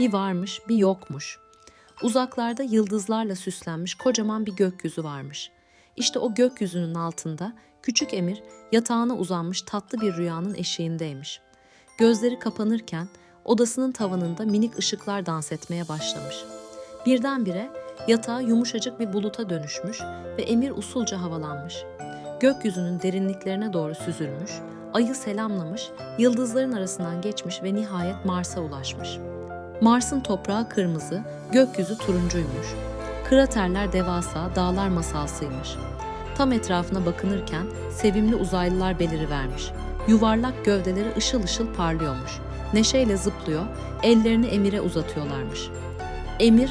Bir varmış, bir yokmuş. Uzaklarda yıldızlarla süslenmiş kocaman bir gökyüzü varmış. İşte o gökyüzünün altında küçük Emir yatağına uzanmış tatlı bir rüyanın eşiğindeymiş. Gözleri kapanırken odasının tavanında minik ışıklar dans etmeye başlamış. Birdenbire yatağı yumuşacık bir buluta dönüşmüş ve Emir usulca havalanmış. Gökyüzünün derinliklerine doğru süzülmüş, ayı selamlamış, yıldızların arasından geçmiş ve nihayet Mars'a ulaşmış. Mars'ın toprağı kırmızı, gökyüzü turuncuymuş. Kraterler devasa, dağlar masalsıymış. Tam etrafına bakınırken sevimli uzaylılar belirivermiş. Yuvarlak gövdeleri ışıl ışıl parlıyormuş. Neşeyle zıplıyor, ellerini Emir'e uzatıyorlarmış. Emir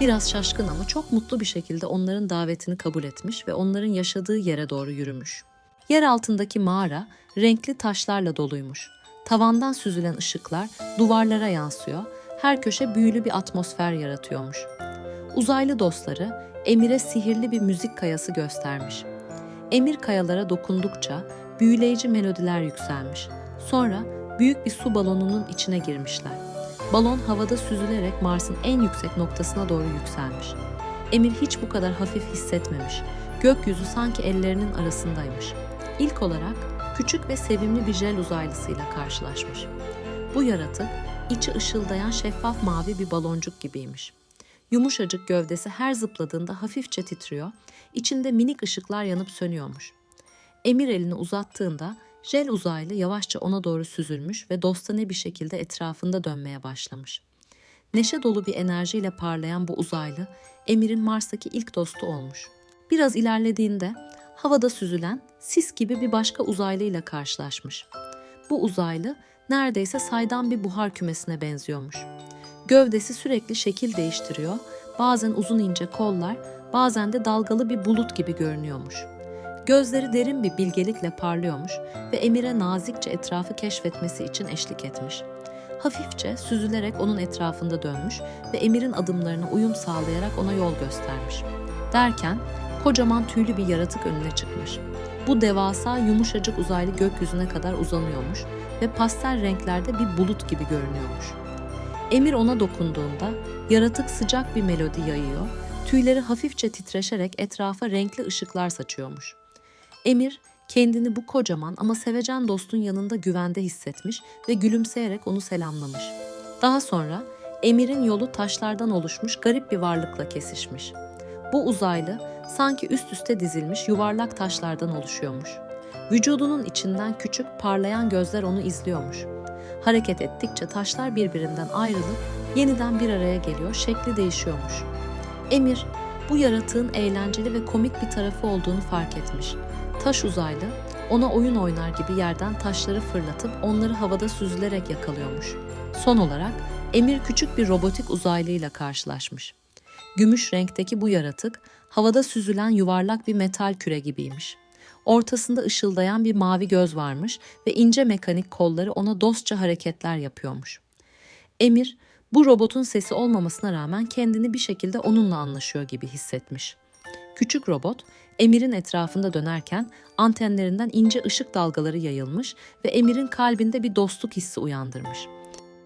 biraz şaşkın ama çok mutlu bir şekilde onların davetini kabul etmiş ve onların yaşadığı yere doğru yürümüş. Yer altındaki mağara renkli taşlarla doluymuş. Tavandan süzülen ışıklar duvarlara yansıyor, her köşe büyülü bir atmosfer yaratıyormuş. Uzaylı dostları Emir'e sihirli bir müzik kayası göstermiş. Emir kayalara dokundukça büyüleyici melodiler yükselmiş. Sonra büyük bir su balonunun içine girmişler. Balon havada süzülerek Mars'ın en yüksek noktasına doğru yükselmiş. Emir hiç bu kadar hafif hissetmemiş. Gökyüzü sanki ellerinin arasındaymış. İlk olarak küçük ve sevimli bir jel uzaylısıyla karşılaşmış. Bu yaratık içi ışıldayan şeffaf mavi bir baloncuk gibiymiş. Yumuşacık gövdesi her zıpladığında hafifçe titriyor, içinde minik ışıklar yanıp sönüyormuş. Emir elini uzattığında jel uzaylı yavaşça ona doğru süzülmüş ve dostane bir şekilde etrafında dönmeye başlamış. Neşe dolu bir enerjiyle parlayan bu uzaylı Emir'in Mars'taki ilk dostu olmuş. Biraz ilerlediğinde havada süzülen sis gibi bir başka uzaylıyla karşılaşmış. Bu uzaylı neredeyse saydam bir buhar kümesine benziyormuş. Gövdesi sürekli şekil değiştiriyor, bazen uzun ince kollar, bazen de dalgalı bir bulut gibi görünüyormuş. Gözleri derin bir bilgelikle parlıyormuş ve Emir'e nazikçe etrafı keşfetmesi için eşlik etmiş. Hafifçe süzülerek onun etrafında dönmüş ve Emir'in adımlarına uyum sağlayarak ona yol göstermiş. Derken kocaman tüylü bir yaratık önüne çıkmış. Bu devasa yumuşacık uzaylı gökyüzüne kadar uzanıyormuş ve pastel renklerde bir bulut gibi görünüyormuş. Emir ona dokunduğunda yaratık sıcak bir melodi yayıyor, tüyleri hafifçe titreşerek etrafa renkli ışıklar saçıyormuş. Emir kendini bu kocaman ama sevecen dostun yanında güvende hissetmiş ve gülümseyerek onu selamlamış. Daha sonra Emir'in yolu taşlardan oluşmuş garip bir varlıkla kesişmiş. Bu uzaylı sanki üst üste dizilmiş yuvarlak taşlardan oluşuyormuş. Vücudunun içinden küçük parlayan gözler onu izliyormuş. Hareket ettikçe taşlar birbirinden ayrılıp yeniden bir araya geliyor, şekli değişiyormuş. Emir bu yaratığın eğlenceli ve komik bir tarafı olduğunu fark etmiş. Taş uzaylı ona oyun oynar gibi yerden taşları fırlatıp onları havada süzülerek yakalıyormuş. Son olarak Emir küçük bir robotik uzaylıyla karşılaşmış. Gümüş renkteki bu yaratık havada süzülen yuvarlak bir metal küre gibiymiş. Ortasında ışıldayan bir mavi göz varmış ve ince mekanik kolları ona dostça hareketler yapıyormuş. Emir bu robotun sesi olmamasına rağmen kendini bir şekilde onunla anlaşıyor gibi hissetmiş. Küçük robot Emir'in etrafında dönerken antenlerinden ince ışık dalgaları yayılmış ve Emir'in kalbinde bir dostluk hissi uyandırmış.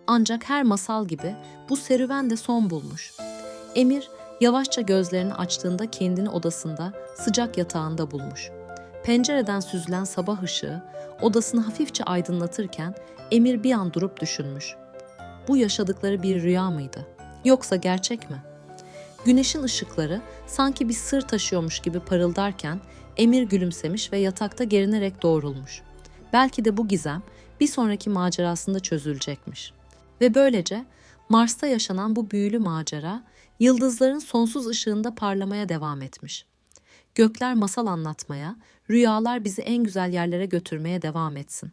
Ancak her masal gibi bu serüven de son bulmuş. Emir yavaşça gözlerini açtığında kendini odasında sıcak yatağında bulmuş. Pencereden süzülen sabah ışığı odasını hafifçe aydınlatırken Emir bir an durup düşünmüş. Bu yaşadıkları bir rüya mıydı? Yoksa gerçek mi? Güneşin ışıkları sanki bir sır taşıyormuş gibi parıldarken Emir gülümsemiş ve yatakta gerinerek doğrulmuş. Belki de bu gizem bir sonraki macerasında çözülecekmiş. Ve böylece Mars'ta yaşanan bu büyülü macera yıldızların sonsuz ışığında parlamaya devam etmiş. Gökler masal anlatmaya, rüyalar bizi en güzel yerlere götürmeye devam etsin.